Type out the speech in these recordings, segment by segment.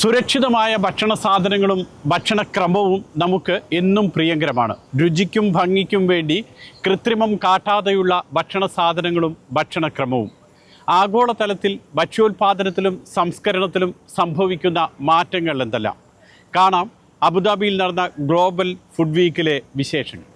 സുരക്ഷിതമായ ഭക്ഷണ സാധനങ്ങളും ഭക്ഷണക്രമവും നമുക്ക് എന്നും പ്രിയങ്കരമാണ്. രുചിക്കും ഭംഗിക്കും വേണ്ടി കൃത്രിമം കാട്ടാതെയുള്ള ഭക്ഷണ സാധനങ്ങളും ഭക്ഷണക്രമവും. ആഗോളതലത്തിൽ ഭക്ഷ്യോൽപാദനത്തിലും സംസ്കരണത്തിലും സംഭവിക്കുന്ന മാറ്റങ്ങൾ എന്തെല്ലാം? കാണാം അബുദാബിയിൽ നടന്ന ഗ്ലോബൽ ഫുഡ് വീക്കിലെ വിശേഷങ്ങൾ.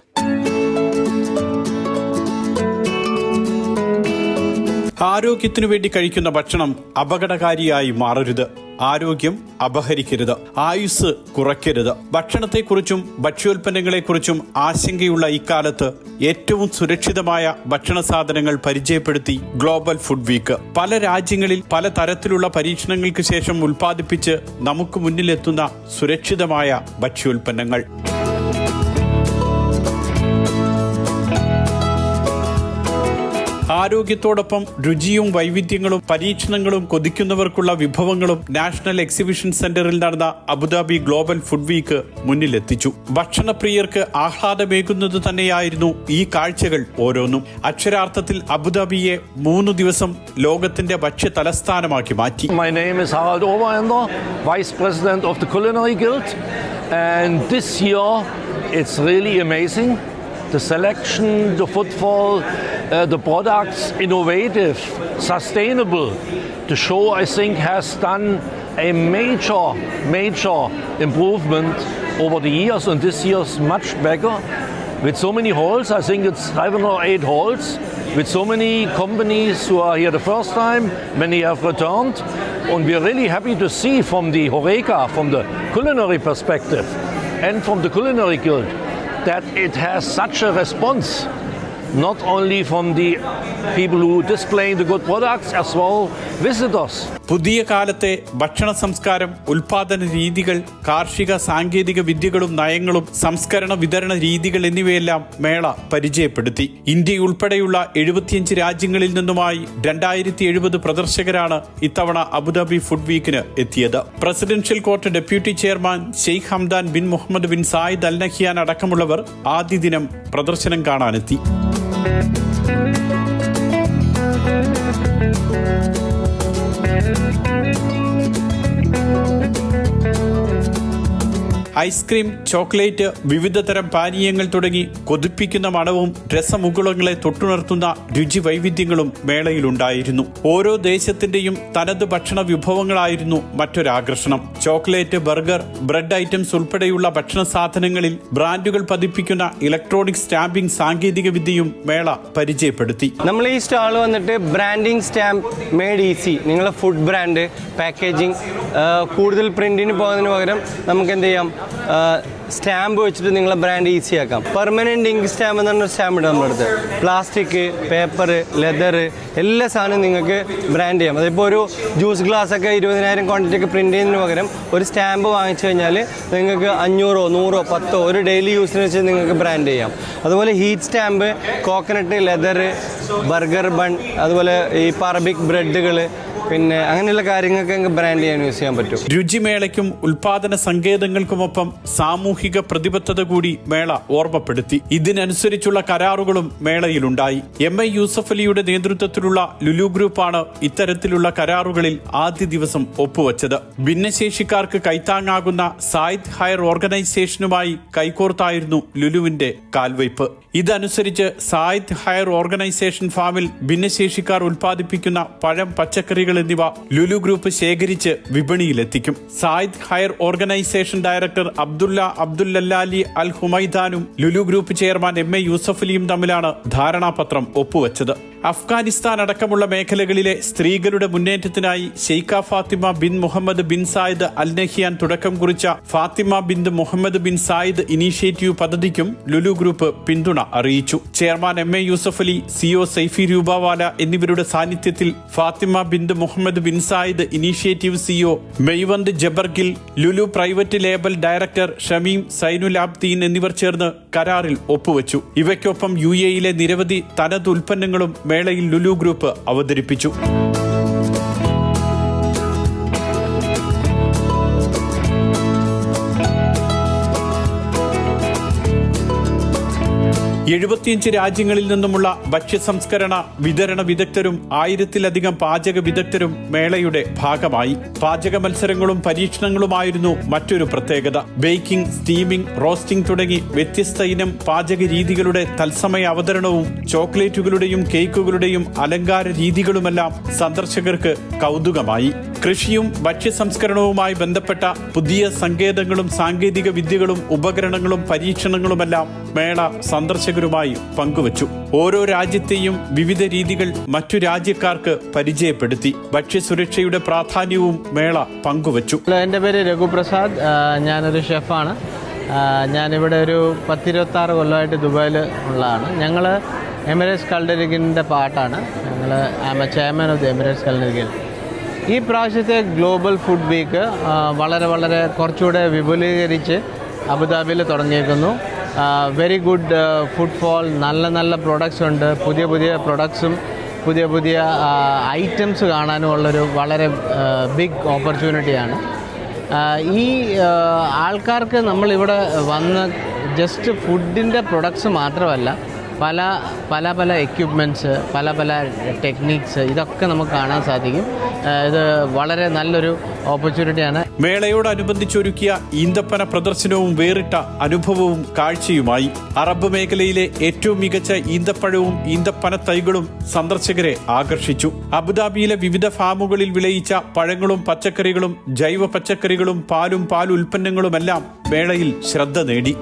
ആരോഗ്യത്തിനു വേണ്ടി കഴിക്കുന്ന ഭക്ഷണം അപകടകാരിയായി മാറരുത്. ആരോഗ്യം അപഹരിക്കരുത് ആയുസ് കുറയ്ക്കരുത്. ഭക്ഷണത്തെക്കുറിച്ചും ഭക്ഷ്യോൽപ്പന്നങ്ങളെക്കുറിച്ചും ആശങ്കയുള്ള ഇക്കാലത്ത് ഏറ്റവും സുരക്ഷിതമായ ഭക്ഷണ സാധനങ്ങൾ പരിചയപ്പെടുത്തി ഗ്ലോബൽ ഫുഡ് വീക്ക്. പല രാജ്യങ്ങളിൽ പല തരത്തിലുള്ള പരീക്ഷണങ്ങൾക്ക് ശേഷം ഉൽപ്പാദിപ്പിച്ച് നമുക്ക് മുന്നിലെത്തുന്ന സുരക്ഷിതമായ ഭക്ഷ്യോൽപ്പന്നങ്ങൾ. ആരോഗ്യത്തോടൊപ്പം രുചിയും വൈവിധ്യങ്ങളും പരീക്ഷണങ്ങളും കൊതിക്കുന്നവർക്കുള്ള വിഭവങ്ങളും നാഷണൽ എക്സിബിഷൻ സെന്ററിൽ നടന്ന Abu Dhabi global food week മുന്നിലെത്തിച്ചു ഭക്ഷണപ്രിയർക്ക് ആഹ്ലാദമേകുന്നത് തന്നെയായിരുന്നു ഈ കാഴ്ചകൾ ഓരോന്നും അക്ഷരാർത്ഥത്തിൽ അബുദാബിയെ മൂന്ന് ദിവസം ലോകത്തിന്റെ ഭക്ഷ്യ തലസ്ഥാനമാക്കി മാറ്റി My name is Harald Oberender, Vice President of the Culinary Guild. And this year, it's really amazing. The selection, the footfall, uh, the products, innovative, sustainable. The show, I think, has done a major, major improvement over the years, and this year's much bigger. With so many halls, I think it's seven or eight halls, with so many companies who are here the first time, many have returned. And we're really happy to see from the Horeca, from the culinary perspective, and from the Culinary Guild, that it has such a response, not only from the people who display the good products, as well visitors. പുതിയ കാലത്തെ ഭക്ഷണ സംസ്കാരം ഉൽപാദന രീതികൾ കാർഷിക സാങ്കേതിക വിദ്യകളും നയങ്ങളും സംസ്കരണ വിതരണ രീതികൾ എന്നിവയെല്ലാം മേള പരിചയപ്പെടുത്തി. ഇന്ത്യ ഉൾപ്പെടെയുള്ള എഴുപത്തിയഞ്ച് രാജ്യങ്ങളിൽ നിന്നുമായി രണ്ടായിരത്തി എഴുപത് പ്രദർശകരാണ് ഇത്തവണ അബുദാബി ഫുഡ് വീക്കിന് എത്തിയത്. Presidential court deputy chairman Sheikh Hamdan bin Mohammed bin Zayed Al Nahyan അടക്കമുള്ളവർ ആദ്യ ദിനം പ്രദർശനം കാണാനെത്തി. Thank ഐസ്ക്രീം ചോക്ലേറ്റ് വിവിധതരം പാനീയങ്ങൾ തുടങ്ങി കൊതിപ്പിക്കുന്ന മണവും രസമുകുളങ്ങളെ തൊട്ടുണർത്തുന്ന രുചി വൈവിധ്യങ്ങളും മേളയിലുണ്ടായിരുന്നു. ഓരോ ദേശത്തിന്റെയും തനത് ഭക്ഷണ വിഭവങ്ങളായിരുന്നു മറ്റൊരാകർഷണം. ചോക്ലേറ്റ് ബർഗർ ബ്രെഡ് ഐറ്റംസ് ഉൾപ്പെടെയുള്ള ഭക്ഷണ സാധനങ്ങളിൽ ബ്രാൻഡുകൾ പതിപ്പിക്കുന്ന ഇലക്ട്രോണിക് സ്റ്റാമ്പിംഗ് സാങ്കേതിക വിദ്യയും മേള പരിചയപ്പെടുത്തി. നമ്മൾ ഈ സ്റ്റാൾ വന്നിട്ട് ബ്രാൻഡിംഗ് സ്റ്റാമ്പ് മേഡ് ഈസി. നിങ്ങളെ ഫുഡ് ബ്രാൻഡ് പാക്കേജിംഗ് കൂടുതൽ പ്രിന്റിന് പോകുന്നതിന് പകരം നമുക്ക് എന്ത് ചെയ്യാം? സ്റ്റാമ്പ് വെച്ചിട്ട് നിങ്ങളെ ബ്രാൻഡ് ഈസി ആക്കാം. പെർമനന്റ് ഇങ്ക് സ്റ്റാമ്പ് എന്ന് പറഞ്ഞ സ്റ്റാമ്പ് ഉണ്ട് നമ്മുടെ പ്ലാസ്റ്റിക് പേപ്പർ ലെതർ എല്ലാ സാധനവും നിങ്ങൾക്ക് ബ്രാൻഡ് ചെയ്യാം. അതിപ്പോൾ ഒരു ജ്യൂസ് ഗ്ലാസ് ഒക്കെ ഇരുപതിനായിരം ക്വാണ്ടിറ്റി ഒക്കെ പ്രിന്റ് ചെയ്യുന്നതിന് പകരം ഒരു സ്റ്റാമ്പ് വാങ്ങിച്ചു കഴിഞ്ഞാൽ നിങ്ങൾക്ക് അഞ്ഞൂറോ നൂറോ പത്തോ ഒരു ഡെയിലി യൂസിന് വെച്ച് നിങ്ങൾക്ക് ബ്രാൻഡ് ചെയ്യാം. അതുപോലെ heat stamp coconut leather burger bun അതുപോലെ ഈ പറബിക് ബ്രെഡുകൾ പിന്നെ അങ്ങനെയുള്ള കാര്യങ്ങൾക്ക് ബ്രാൻഡ് ചെയ്യാൻ യൂസ് ചെയ്യാൻ പറ്റും. രുചിമേളയ്ക്കും ഉൽപാദന സങ്കേതങ്ങൾക്കുമൊപ്പം സാമൂഹിക പ്രതിബദ്ധത കൂടി മേള ഓർമ്മപ്പെടുത്തി. ഇതിനനുസരിച്ചുള്ള കരാറുകളും മേളയിലുണ്ടായി. എം ഐ യൂസഫലിയുടെ നേതൃത്വത്തിലുള്ള ലുലു ഗ്രൂപ്പാണ് ഇത്തരത്തിലുള്ള കരാറുകളിൽ ആദ്യ ദിവസം ഒപ്പുവച്ചത്. ഭിന്നശേഷിക്കാർക്ക് കൈത്താങ്ങാകുന്ന സായിദ് ഹയർ ഓർഗനൈസേഷനുമായി കൈകോർത്തായിരുന്നു ലുലുവിന്റെ കാൽവയ്പ്. ഇതനുസരിച്ച് സായിദ് ഹയർ ഓർഗനൈസേഷൻ ഫാമിൽ ഭിന്നശേഷിക്കാർ ഉൽപ്പാദിപ്പിക്കുന്ന പഴം പച്ചക്കറികൾ എന്നിവ ലുലു ഗ്രൂപ്പ് ശേഖരിച്ച് വിപണിയിലെത്തിക്കും. Zayed Higher Organisation director Abdullah അബ്ദുല്ലല്ലാലി Al ഹുമൈദാനും Lulu Group chairman M A യൂസഫലിയും തമ്മിലാണ് ധാരണാപത്രം ഒപ്പുവച്ചത്. അഫ്ഗാനിസ്ഥാൻ അടക്കമുള്ള മേഖലകളിലെ സ്ത്രീകളുടെ മുന്നേറ്റത്തിനായി Sheikha Fatima bin Mohammed bin Zayed Al Nahyan തുടക്കം കുറിച്ച Fatima bin Mohammed bin Zayed Initiative പദ്ധതിക്കും ലുലു ഗ്രൂപ്പ് പിന്തുണ അറിയിച്ചു. Chairman M A Yusuf Ali CEO Saifee Rupawala എന്നിവരുടെ സാന്നിധ്യത്തിൽ Fatima bint Mohammed bin Zayed Initiative CEO Maiwand ജബർഗിൽ Lulu private label director Shameem Zainul Abideen എന്നിവർ ചേർന്ന് കരാറിൽ ഒപ്പുവച്ചു. ഇവയ്ക്കൊപ്പം U എയിലെ നിരവധി തനത് ഉൽപ്പന്നങ്ങളും മേളയിൽ ലുലു ഗ്രൂപ്പ് അവതരിപ്പിച്ചു എഴുപത്തിയഞ്ച് രാജ്യങ്ങളിൽ നിന്നുമുള്ള ഭക്ഷ്യസംസ്കരണ വിതരണ വിദഗ്ധരും ആയിരത്തിലധികം പാചക വിദഗ്ധരും മേളയുടെ ഭാഗമായി. പാചക മത്സരങ്ങളും പരീക്ഷണങ്ങളുമായിരുന്നു മറ്റൊരു പ്രത്യേകത. ബേക്കിംഗ് സ്റ്റീമിംഗ് റോസ്റ്റിംഗ് തുടങ്ങി വ്യത്യസ്ത ഇനം പാചക രീതികളുടെ തത്സമയ അവതരണവും ചോക്ലേറ്റുകളുടെയും കേക്കുകളുടെയും അലങ്കാര രീതികളുമെല്ലാം സന്ദർശകർക്ക് കൗതുകമായി. കൃഷിയും ഭക്ഷ്യസംസ്കരണവുമായി ബന്ധപ്പെട്ട പുതിയ സങ്കേതങ്ങളും സാങ്കേതിക വിദ്യകളും ഉപകരണങ്ങളും പരീക്ഷണങ്ങളുമെല്ലാം മേള സന്ദർശകരുമായി പങ്കുവച്ചു. ഓരോ രാജ്യത്തെയും വിവിധ രീതികൾ മറ്റു രാജ്യക്കാർക്ക് പരിചയപ്പെടുത്തി ഭക്ഷ്യസുരക്ഷയുടെ പ്രാധാന്യവും മേള പങ്കുവച്ചു. എന്റെ പേര് രഘുപ്രസാദ് ഞാനൊരു ഷെഫാണ്. ഞാനിവിടെ ഒരു പത്തിരുപത്താറ് കൊല്ലമായിട്ട് ദുബായിൽ ഉള്ളതാണ്. ഞങ്ങൾ എമിറേറ്റ്സ് കൾഡരിഗിന്റെ പാട്ടാണ്. ഞങ്ങൾ I'm a chairman of the Emirates കൾഡരിഗിൽ ഈ പ്രാവശ്യത്തെ ഗ്ലോബൽ ഫുഡ് വീക്ക് വളരെ വളരെ കുറച്ചുകൂടെ വിപുലീകരിച്ച് അബുദാബിയിൽ തുടങ്ങിയിരിക്കുന്നു വെരി ഗുഡ് ഫുഡ് ഫോൾ നല്ല നല്ല പ്രൊഡക്ട്സ് ഉണ്ട്. പുതിയ പുതിയ പ്രൊഡക്ട്സും പുതിയ പുതിയ ഐറ്റംസ് കാണാനും ഉള്ളൊരു വളരെ ബിഗ് ഓപ്പർച്യൂണിറ്റിയാണ് ഈ ആൾക്കാർക്ക് നമ്മളിവിടെ വന്ന് ജസ്റ്റ് ഫുഡിന്റെ പ്രൊഡക്ട്സ് മാത്രമല്ല പല പല പല എക്യുപ്മെന്റ്സ് പല പല ടെക്നീക്സ് ഇതൊക്കെ നമുക്ക് കാണാൻ സാധിക്കും. ഇത് വളരെ നല്ലൊരു ഓപ്പർച്യൂണിറ്റിയാണ് മേളയോടനുബന്ധിച്ചൊരുക്കിയ ഈന്തപ്പന പ്രദർശനവും വേറിട്ട അനുഭവവും കാഴ്ചയുമായി അറബ് മേഖലയിലെ ഏറ്റവും മികച്ച ഈന്തപ്പഴവും ഈന്തപ്പന തൈകളും സന്ദർശകരെ ആകർഷിച്ചു. അബുദാബിയിലെ വിവിധ ഫാമുകളിൽ വിളയിച്ച പഴങ്ങളും പച്ചക്കറികളും ജൈവ പച്ചക്കറികളും പാലും പാൽ ഉൽപ്പന്നങ്ങളുമെല്ലാം മേളയിൽ ശ്രദ്ധ നേടി.